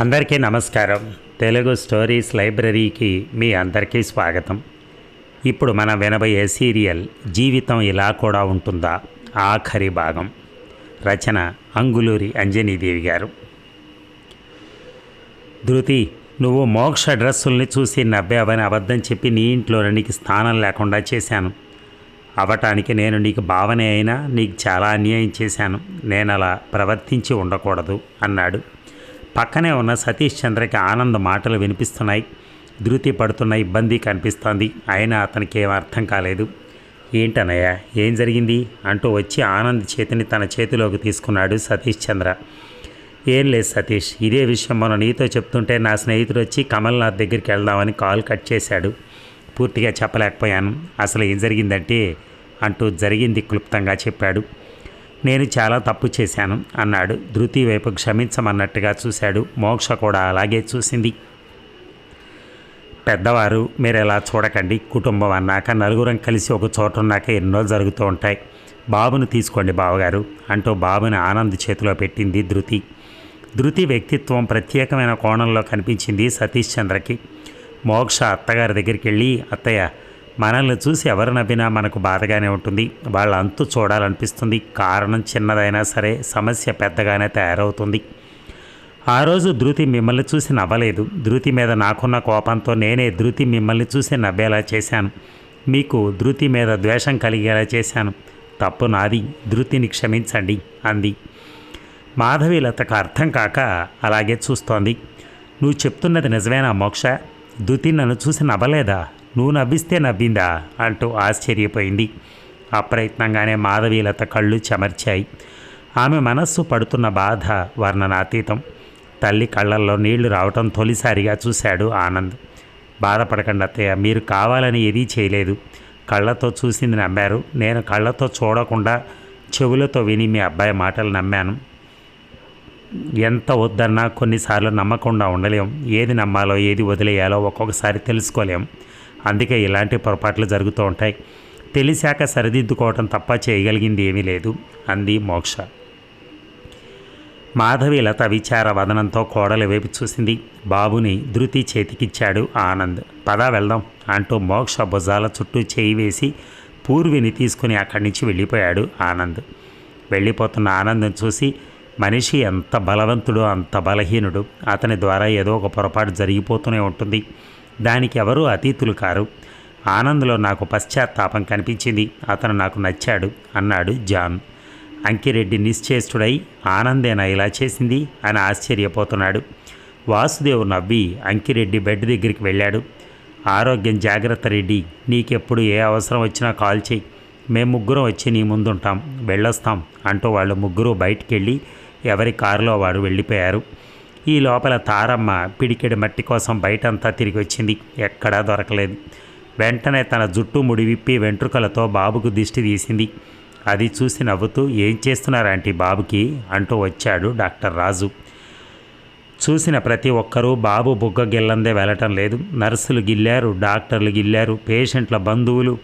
అందరికీ నమస్కారం. తెలుగు స్టోరీస్ లైబ్రరీకి మీ అందరికీ స్వాగతం. ఇప్పుడు మనం వినబోయే సీరియల్ జీవితం ఇలా కూడా ఉంటుందా? ఆఖరి భాగం. రచన అంగులూరి అంజనీదేవి గారు. ధృతి నువ్వు మోక్ష డ్రెస్సుల్ని చూసి నవ్వావని అబద్ధం చెప్పి నీ ఇంట్లో నీకు స్థానం లేకుండా చేశాను. అవటానికి నేను నీకు భావనే అయినా నీకు చాలా అన్యాయం చేశాను. నేను అలా ప్రవర్తించి ఉండకూడదు అన్నాడు. పక్కనే ఉన్న సతీష్ చంద్రకి ఆనంద మాటలు వినిపిస్తున్నాయి. ధృతి పడుతున్న ఇబ్బంది కనిపిస్తోంది. అయినా అతనికి ఏం అర్థం కాలేదు. ఏంటన్నయ్య ఏం జరిగింది? అంటూ వచ్చి ఆనంద్ చేతిని తన చేతిలోకి తీసుకున్నాడు సతీష్ చంద్ర. ఏం లేదు సతీష్ ఇదే విషయం మనం నీతో చెప్తుంటే నా స్నేహితుడు వచ్చి కమల్నాథ్ దగ్గరికి వెళ్దామని కాల్ కట్ చేశాడు. పూర్తిగా చెప్పలేకపోయాను. అసలు ఏం జరిగిందంటే అంటూ జరిగింది క్లుప్తంగా చెప్పాడు. నేను చాలా తప్పు చేశాను అన్నాడు. ధృతి వైపు క్షమించమన్నట్టుగా చూశాడు. మోక్ష కూడా అలాగే చూసింది. పెద్దవారు మీరు ఎలా చూడకండి. కుటుంబం అన్నాక నలుగురం కలిసి ఒక చోట ఉన్నాక ఎన్నో జరుగుతూ ఉంటాయి. బాబును తీసుకోండి బావగారు అంటూ బాబుని ఆనంద్ చేతిలో పెట్టింది ధృతి. ధృతి వ్యక్తిత్వం ప్రత్యేకమైన కోణంలో కనిపించింది సతీష్ చంద్రకి. మోక్ష అత్తగారి దగ్గరికి వెళ్ళి అత్తయ్య మనల్ని చూసి ఎవరు నవ్వినా మనకు బాధగానే ఉంటుంది. వాళ్ళ అంతు చూడాలనిపిస్తుంది. కారణం చిన్నదైనా సరే సమస్య పెద్దగానే తయారవుతుంది. ఆ రోజు ధృతి మిమ్మల్ని చూసి నవ్వలేదు. ధృతి మీద నాకున్న కోపంతో నేనే ధృతి మిమ్మల్ని చూసి నవ్వేలా చేశాను. మీకు ధృతి మీద ద్వేషం కలిగేలా చేశాను. తప్పు నాది. ధృతిని క్షమించండి అంది. మాధవీలతకు అర్థం కాక అలాగే చూస్తోంది. నువ్వు చెప్తున్నది నిజమేనా మోక్ష? ధృతి నన్ను చూసి నవ్వలేదా? నువ్వు నవ్విస్తే నవ్విందా? అంటూ ఆశ్చర్యపోయింది. అప్రయత్నంగానే మాధవీలత కళ్ళు చెమర్చాయి. ఆమె మనస్సు పడుతున్న బాధ వర్ణనాతీతం. తల్లి కళ్ళల్లో నీళ్ళు రావటం తొలిసారిగా చూశాడు ఆనంద్. బాధపడకండి అత్తయ్య మీరు కావాలని ఏదీ చేయలేదు. కళ్ళతో చూసింది నమ్మారు. నేను కళ్ళతో చూడకుండా చెవులతో విని మీ అబ్బాయి మాటలు నమ్మాను. ఎంత వద్దన్నా కొన్నిసార్లు నమ్మకుండా ఉండలేం. ఏది నమ్మాలో ఏది వదిలేయాలో ఒక్కొక్కసారి తెలుసుకోలేం. అందుకే ఇలాంటి పొరపాట్లు జరుగుతూ ఉంటాయి. తెలిసాక సరిదిద్దుకోవటం తప్ప చేయగలిగింది ఏమీ లేదు అంది మోక్ష. మాధవి లత విచార వదనంతో కోడలి వైపు చూసింది. బాబుని ధృతి చేతికిచ్చాడు ఆనంద్. పదా వెళ్దాం అంటూ మోక్ష భుజాల చుట్టూ చేయి వేసి పూర్విని తీసుకుని అక్కడి నుంచి వెళ్ళిపోయాడు ఆనంద్. వెళ్ళిపోతున్న ఆనందం చూసి మనిషి ఎంత బలవంతుడో అంత బలహీనుడు. అతని ద్వారా ఏదో ఒక పొరపాటు జరిగిపోతూనే ఉంటుంది. దానికి ఎవరూ అతీతులు కారు. ఆనంద్లో నాకు పశ్చాత్తాపం కనిపించింది. అతను నాకు నచ్చాడు అన్నాడు జాన్. అంకిరెడ్డి నిశ్చేష్టుడై ఆనందేనా ఇలా చేసింది? అని ఆశ్చర్యపోతున్నాడు. వాసుదేవ్ నవ్వి అంకిరెడ్డి బెడ్ దగ్గరికి వెళ్ళాడు. ఆరోగ్యం జాగ్రత్త రెడ్డి. నీకెప్పుడు ఏ అవసరం వచ్చినా కాల్ చేయి. మేము ముగ్గురం వచ్చి నీ ముందుంటాం. వెళ్ళొస్తాం అంటూ వాళ్ళు ముగ్గురు బయటికి వెళ్ళి ఎవరి కారులో వాడు వెళ్ళిపోయారు. ఈ లోపల తారమ్మ పిడికెడు మట్టి కోసం బయటంతా తిరిగి వచ్చింది. ఎక్కడా దొరకలేదు. వెంటనే తన జుట్టు ముడి విప్పి వెంట్రుకలతో బాబుకు దిష్టి తీసింది. అది చూసి నవ్వుతూ ఏం చేస్తున్నారంటీ బాబుకి? అంటూ వచ్చాడు డాక్టర్ రాజు. చూసిన ప్రతి ఒక్కరూ బాబు బుగ్గ గిల్లందే వెళ్ళటం లేదు. నర్సులు గిల్లారు డాక్టర్లు గిల్లారు పేషెంట్ల బంధువులు.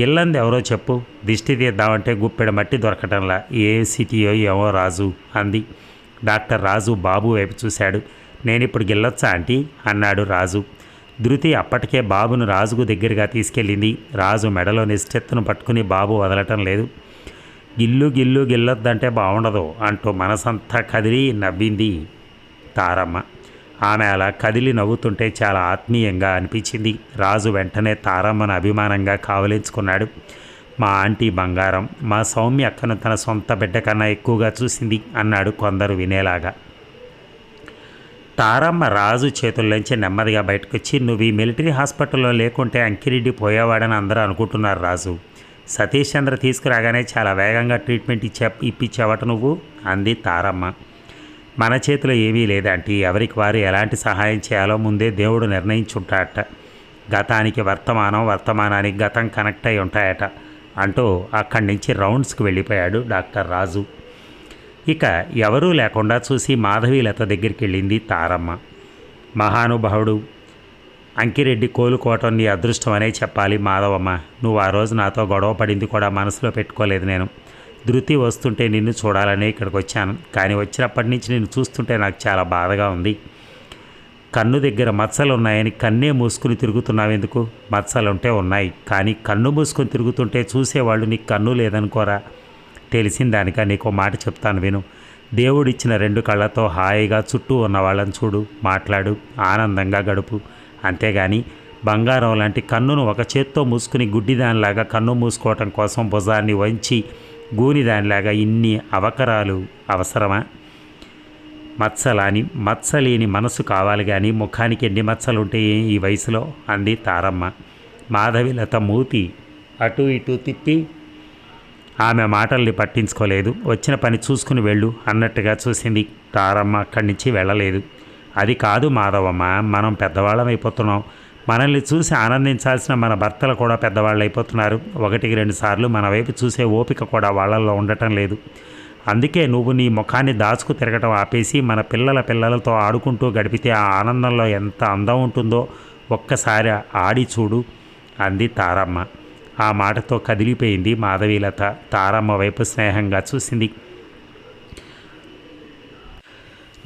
గిల్లంది ఎవరో చెప్పు దిష్టి తీద్దామంటే గుప్పెడ మట్టి దొరకటంలా ఏ సిటీయో ఏమో రాజు అంది. డాక్టర్ రాజు బాబు వైపు చూశాడు. నేను ఇప్పుడు గిల్లొచ్చా ఆంటీ? అన్నాడు రాజు. ధృతి అప్పటికే బాబును రాజుకు దగ్గరగా తీసుకెళ్ళింది. రాజు మెడలో నిశ్చెత్తును పట్టుకుని బాబు వదలటం లేదు. గిల్లు గిల్లు గిల్లొద్దంటే బాగుండదు అంటూ మనసంతా కదిలి నవ్వింది తారమ్మ. ఆమె అలా కదిలి నవ్వుతుంటే చాలా ఆత్మీయంగా అనిపించింది. రాజు వెంటనే తారమ్మను అభిమానంగా కావలించుకున్నాడు. మా ఆంటీ బంగారం మా సౌమ్య అక్కను తన సొంత బిడ్డ కన్నా ఎక్కువగా చూసింది అన్నాడు కొందరు వినేలాగా. తారమ్మ రాజు చేతుల్లోంచి నెమ్మదిగా బయటకొచ్చి నువ్వు ఈ మిలిటరీ హాస్పిటల్లో లేకుంటే అంకిరెడ్డి పోయేవాడని అందరూ అనుకుంటున్నారు రాజు. సతీష్ చంద్ర తీసుకురాగానే చాలా వేగంగా ట్రీట్మెంట్ ఇచ్చే ఇప్పించావట నువ్వు అంది తారమ్మ. మన చేతిలో ఏమీ లేదంటే ఎవరికి వారు ఎలాంటి సహాయం చేయాలో ముందే దేవుడు నిర్ణయించుంటాడట. గతానికి వర్తమానం వర్తమానానికి గతం కనెక్ట్ అయి ఉంటాయట. అంటూ అక్కడి నుంచి రౌండ్స్కి వెళ్ళిపోయాడు డాక్టర్ రాజు. ఇక ఎవరూ లేకుండా చూసి మాధవీలత దగ్గరికి వెళ్ళింది తారమ్మ. మహానుభావుడు అంకిరెడ్డి కోలుకోవటం నీ అదృష్టం అనే చెప్పాలి మాధవమ్మ. నువ్వు ఆ రోజు నాతో గొడవ పడింది కూడా మనసులో పెట్టుకోలేదు నేను. ధృతి వస్తుంటే నిన్ను చూడాలని ఇక్కడికి వచ్చాను. కానీ వచ్చినప్పటి నుంచి నిన్ను చూస్తుంటే నాకు చాలా బాధగా ఉంది. కన్ను దగ్గర మచ్చలున్నాయని కన్నే మూసుకుని తిరుగుతున్నావెందుకు? మచ్చలుంటే ఉన్నాయి కానీ కన్ను మూసుకొని తిరుగుతుంటే చూసేవాళ్ళు నీకు కన్ను లేదనుకోరా? తెలిసిన దానిక నీకు మాట చెప్తాను విను. దేవుడిచ్చిన రెండు కళ్ళతో హాయిగా చుట్టూ ఉన్న వాళ్ళని చూడు మాట్లాడు ఆనందంగా గడుపు. అంతేగాని బంగారం లాంటి కన్నును ఒక చేత్తో మూసుకుని గుడ్డిదానిలాగా కన్ను మూసుకోవటం కోసం భుజాన్ని వంచి గూనిదానిలాగా ఇన్ని అవకరాలు అవసరమా? మచ్చలాని మచ్చలేని మనసు కావాలి కానీ ముఖానికి ఎన్ని మచ్చలుంటే ఈ వయసులో? అంది తారమ్మ. మాధవిలత మూతి అటు ఇటు తిప్పి ఆమె మాటల్ని పట్టించుకోలేదు. వచ్చిన పని చూసుకుని వెళ్ళు అన్నట్టుగా చూసింది తారమ్మ. అక్కడి నుంచి వెళ్ళలేదు. అది కాదు మాధవమ్మ మనం పెద్దవాళ్ళం అయిపోతున్నాం. మనల్ని చూసి ఆనందించాల్సిన మన భర్తలు కూడా పెద్దవాళ్ళు అయిపోతున్నారు. ఒకటికి రెండు సార్లు మన వైపు చూసే ఓపిక కూడా వాళ్ళల్లో ఉండటం లేదు. అందుకే నువ్వు నీ ముఖాన్ని దాచుకు తిరగటం ఆపేసి మన పిల్లల పిల్లలతో ఆడుకుంటూ గడిపితే ఆ ఆనందంలో ఎంత అందం ఉంటుందో ఒక్కసారి ఆడి చూడు అంది తారమ్మ. ఆ మాటతో కదిలిపోయింది మాధవీలత. తారమ్మ వైపు స్నేహంగా చూసింది.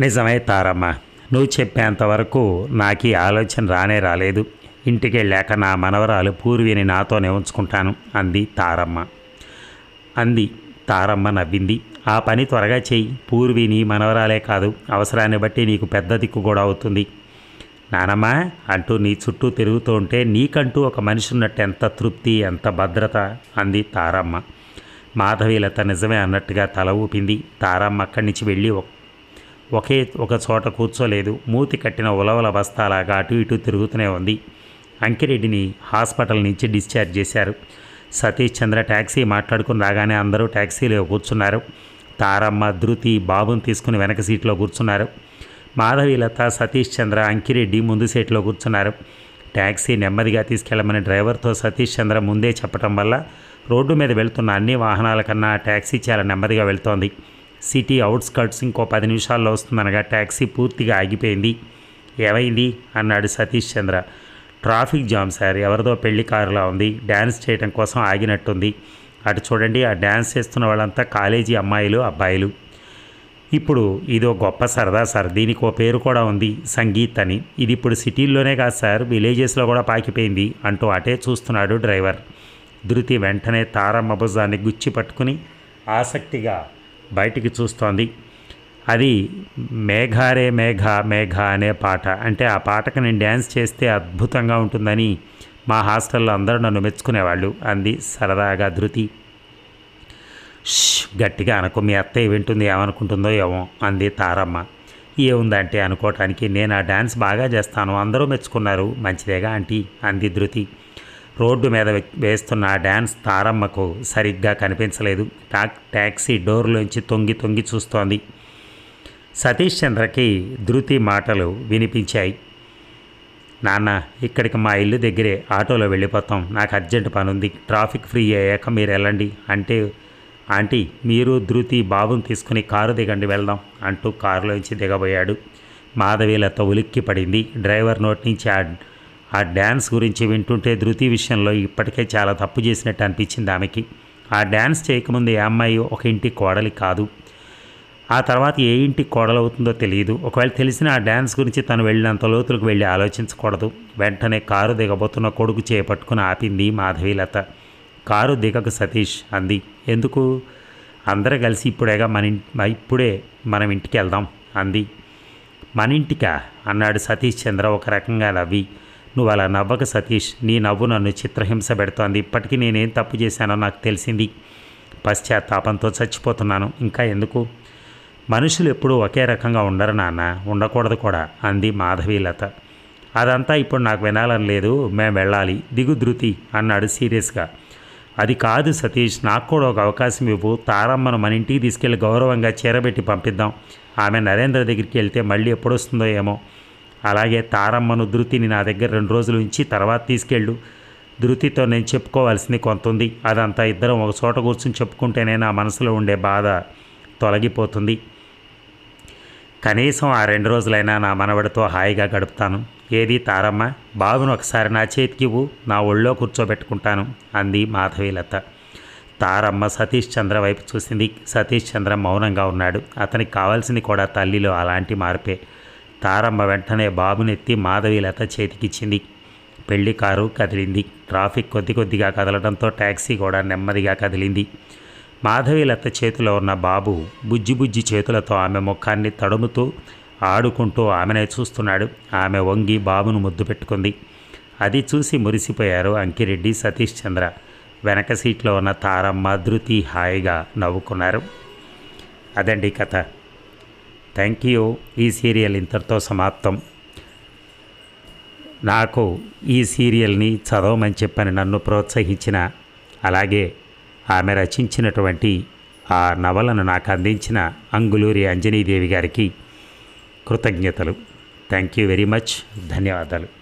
నిజమే తారమ్మ నువ్వు చెప్పేంతవరకు నాకు ఈ ఆలోచన రానే రాలేదు. ఇంటికి వెళ్ళాక నా మనవరాలు పూర్విని నాతోనే ఉంచుకుంటాను అంది తారమ్మ. అంది తారమ్మ నవ్వింది. ఆ పని త్వరగా చెయ్యి. పూర్వి నీ మనవరాలే కాదు. అవసరాన్ని బట్టి నీకు పెద్ద దిక్కు కూడా అవుతుంది. నానమ్మ అంటూ నీ చుట్టూ తిరుగుతూ ఉంటే నీకంటూ ఒక మనిషి ఉన్నట్టు ఎంత తృప్తి ఎంత భద్రత? అంది తారమ్మ. మాధవీలత నిజమే అన్నట్టుగా తల ఊపింది. తారమ్మ అక్కడి నుంచి వెళ్ళి ఒకే ఒక చోట కూర్చోలేదు. మూతి కట్టిన ఉలవల బస్తాలాగా అటు ఇటు తిరుగుతూనే ఉంది. అంకిరెడ్డిని హాస్పిటల్ నుంచి డిశ్చార్జ్ చేశారు. సతీష్ చంద్ర ట్యాక్సీ మాట్లాడుకుని రాగానే అందరూ ట్యాక్సీలో కూర్చున్నారు. తారమ్మ ధృతి బాబుని తీసుకుని వెనక సీట్లో కూర్చున్నారు. మాధవీలత సతీష్ చంద్ర అంకిరెడ్డి ముందు సీట్లో కూర్చున్నారు. ట్యాక్సీ నెమ్మదిగా తీసుకెళ్ళమని డ్రైవర్తో సతీష్ చంద్ర ముందే చెప్పడం వల్ల రోడ్డు మీద వెళ్తున్న అన్ని వాహనాల కన్నా ట్యాక్సీ చాలా నెమ్మదిగా వెళ్తోంది. సిటీ అవుట్స్కర్ట్స్ ఇంకో పది నిమిషాల్లో వస్తుందనగా ట్యాక్సీ పూర్తిగా ఆగిపోయింది. ఏమైంది? అన్నాడు Satish Chandra. Traffic jam sir. ఎవరిదో పెళ్ళి కారులా ఉంది. డ్యాన్స్ చేయడం కోసం ఆగినట్టుంది. అటు చూడండి ఆ డ్యాన్స్ చేస్తున్న వాళ్ళంతా కాలేజీ అమ్మాయిలు అబ్బాయిలు. ఇప్పుడు ఇదో గొప్ప సరదా సార్. దీనికి ఓ పేరు కూడా ఉంది సంగీత్ అని. ఇది ఇప్పుడు సిటీల్లోనే కాదు సార్ విలేజెస్లో కూడా పాకిపోయింది అంటూ అటే చూస్తున్నాడు డ్రైవర్. ధృతి వెంటనే తారమ్మ భుజాన్ని గుచ్చి పట్టుకుని ఆసక్తిగా బయటికి చూస్తోంది. అది మేఘారే మేఘ మేఘ అనే పాట. అంటే ఆ పాటకు నేను డ్యాన్స్ చేస్తే అద్భుతంగా ఉంటుందని మా హాస్టల్లో అందరూ నన్ను మెచ్చుకునేవాళ్ళు. అంది సరదాగా ధృతి. గట్టిగా అనుకో మీ అత్తయ్య వింటుంది ఏమనుకుంటుందో ఏమో అంది తారమ్మ. ఏముందంటే అనుకోవటానికి నేను ఆ డ్యాన్స్ బాగా చేస్తాను అందరూ మెచ్చుకున్నారు మంచిదేగా ఆంటీ అంది ధృతి. రోడ్డు మీద వేస్తున్న ఆ డ్యాన్స్ తారమ్మకు సరిగ్గా కనిపించలేదు. టాక్ ట్యాక్సీ డోర్లోంచి తొంగి తొంగి చూస్తోంది. సతీష్ చంద్రకి ధృతి మాటలు వినిపించాయి. నాన్న ఇక్కడికి మా ఇల్లు దగ్గరే ఆటోలో వెళ్ళిపోతాం. నాకు అర్జెంట్ పని ఉంది ట్రాఫిక్ ఫ్రీ అయ్యాక మీరు వెళ్ళండి. అంటే ఆంటీ మీరు ధృతి బాబుని తీసుకుని కారు దిగండి వెళ్దాం అంటూ కారులోంచి దిగబోయాడు. మాధవీలత ఉలిక్కి పడింది. డ్రైవర్ నోటి నుంచి ఆ ఆ డ్యాన్స్ గురించి వింటుంటే ధృతి విషయంలో ఇప్పటికే చాలా తప్పు చేసినట్టు అనిపించింది ఆమెకి. ఆ డ్యాన్స్ చేయకముందు ఏ అమ్మాయి ఒక ఇంటి కోడలి కాదు. ఆ తర్వాత ఏ ఇంటికి కోడలవుతుందో తెలియదు. ఒకవేళ తెలిసిన ఆ డ్యాన్స్ గురించి తను వెళ్ళినంత లోతులకు వెళ్ళి ఆలోచించకూడదు. వెంటనే కారు దిగబోతున్న కొడుకు చేపట్టుకుని ఆపింది మాధవీలత కారు దిగకు సతీష్ అంది. ఎందుకు? అందరూ కలిసి ఇప్పుడేగా మన ఇంటి ఇప్పుడే మనం ఇంటికి వెళ్దాం అంది. మన ఇంటికా? అన్నాడు సతీష్ చంద్ర ఒక రకంగా నవ్వి. నువ్వు అలా నవ్వక సతీష్. నీ నవ్వు నన్ను చిత్రహింస పెడుతోంది. ఇప్పటికీ నేనేం తప్పు చేశానో నాకు తెలిసింది. పశ్చాత్తాపంతో చచ్చిపోతున్నాను. ఇంకా ఎందుకు? మనుషులు ఎప్పుడూ ఒకే రకంగా ఉండరు నాన్న ఉండకూడదు కూడా అంది మాధవీలత అదంతా ఇప్పుడు నాకు వినాలని లేదు మేము వెళ్ళాలి దిగు ధృతి అన్నాడు సీరియస్గా. అది కాదు సతీష్ నాకు కూడా ఒక అవకాశం ఇవ్వు తారమ్మను మన ఇంటికి తీసుకెళ్ళి గౌరవంగా చీరబెట్టి పంపిద్దాం. ఆమె నరేంద్ర దగ్గరికి వెళ్తే మళ్ళీ ఎప్పుడు వస్తుందో ఏమో. అలాగే తారమ్మను ధృతిని నా దగ్గర రెండు రోజులు ఉంచి తర్వాత తీసుకెళ్ళు. ధృతితో నేను చెప్పుకోవాల్సింది కొంత ఉంది అదంతా ఇద్దరం ఒక చోట కూర్చుని చెప్పుకుంటేనే నా మనసులో ఉండే బాధ తొలగిపోతుంది. కనీసం ఆ రెండు రోజులైనా నా మనవడితో హాయిగా గడుపుతాను. ఏది తారమ్మ? బాబును ఒకసారి నా చేతికి ఇవ్వు నా ఒళ్ళో కూర్చోబెట్టుకుంటాను అంది మాధవీలత. తారమ్మ సతీష్ చంద్ర వైపు చూసింది. సతీష్ చంద్ర మౌనంగా ఉన్నాడు. అతనికి కావాల్సింది కూడా తల్లిలో అలాంటి మార్పే. తారమ్మ వెంటనే బాబునెత్తి మాధవీలత చేతికిచ్చింది. పెళ్ళి కారు కదిలింది. ట్రాఫిక్ కొద్ది కొద్దిగా కదలడంతో ట్యాక్సీ కూడా నెమ్మదిగా కదిలింది. మాధవీలత చేతిలో ఉన్న బాబు బుజ్జి బుజ్జి చేతులతో ఆమె ముఖాన్ని తడుముతూ ఆడుకుంటూ ఆమెనే చూస్తున్నాడు. ఆమె వంగి బాబును ముద్దు పెట్టుకుంది. అది చూసి మురిసిపోయారు అంకిరెడ్డి సతీష్ చంద్ర. వెనక సీట్లో ఉన్న తారమ్మ ధృతి హాయిగా నవ్వుకున్నారు. అదండి కథ. Thank you. ఈ సీరియల్ ఇంతటితో సమాప్తం. నాకు ఈ సీరియల్ని చదవమని చెప్పని నన్ను ప్రోత్సహించిన అలాగే ఆమె రచించినటువంటి ఆ నవలను నాకు అందించిన అంగులూరి అంజనీదేవి గారికి కృతజ్ఞతలు. Thank you very much. ధన్యవాదాలు.